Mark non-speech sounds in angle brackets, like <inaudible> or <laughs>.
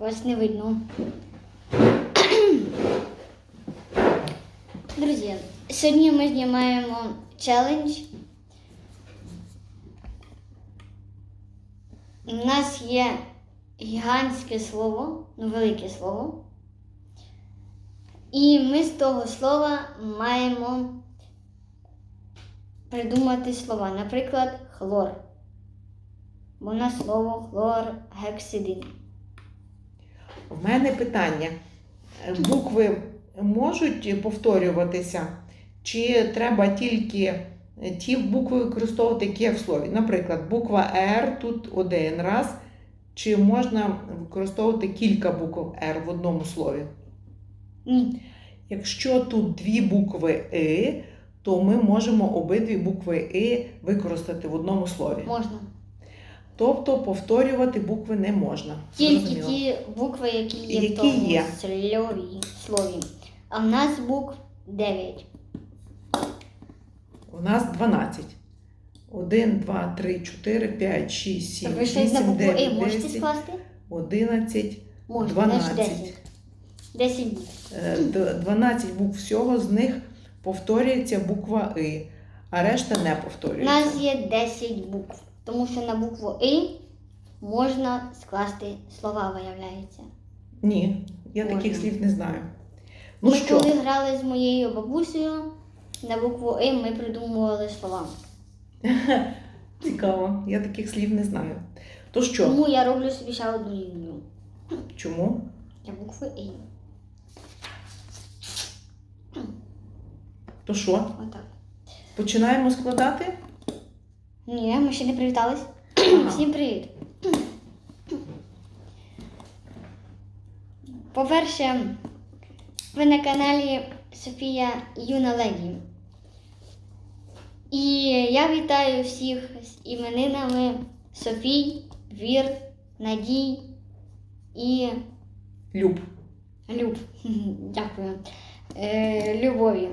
Вас не видно. Друзі, сьогодні ми знімаємо челендж. У нас є гігантське слово, ну велике слово. І ми з того слова маємо придумати слова. Наприклад, хлор. Бо у нас слово хлор гексидин. В мене питання. Букви можуть повторюватися, чи треба тільки ті букви використовувати, які є в слові? Наприклад, буква R тут один раз, чи можна використовувати кілька букв R в одному слові? Ні. Якщо тут дві букви И, то ми можемо обидві букви И використати в одному слові. Можна. Тобто повторювати букви не можна. Тільки Зрозуміло. ті букви, які є Які в тому є. слові. слові. А в нас букв 9. У нас 12. 1, 2, 3, 4, 5, 6, 7, Ви щось на 8, букву І 9, можете 10, скласти? 11, Можна, 12. 10. 10 букв. Е, д- 12 букв всього, з них повторюється буква І, а решта не У повторюється. нас є 10 букв. Тому що на букву І можна скласти слова, виявляється. Ні, я таких слів не знаю. Ну ми що, коли грали з моєю бабусею, на букву І ми придумували слова. <laughs> цікаво, я таких слів не знаю. То що, Тому я роблю собі ще одну лінію. чому? Для букви І. То що, Отак. починаємо складати? Ні, ми ще не привітались. Ага. Всім привіт. По-перше, ви на каналі Софія Юна Леді. І я вітаю всіх з іменинами Софій, Вір, Надій і Люб. Люб. <laughs> Дякую. Е, Любові.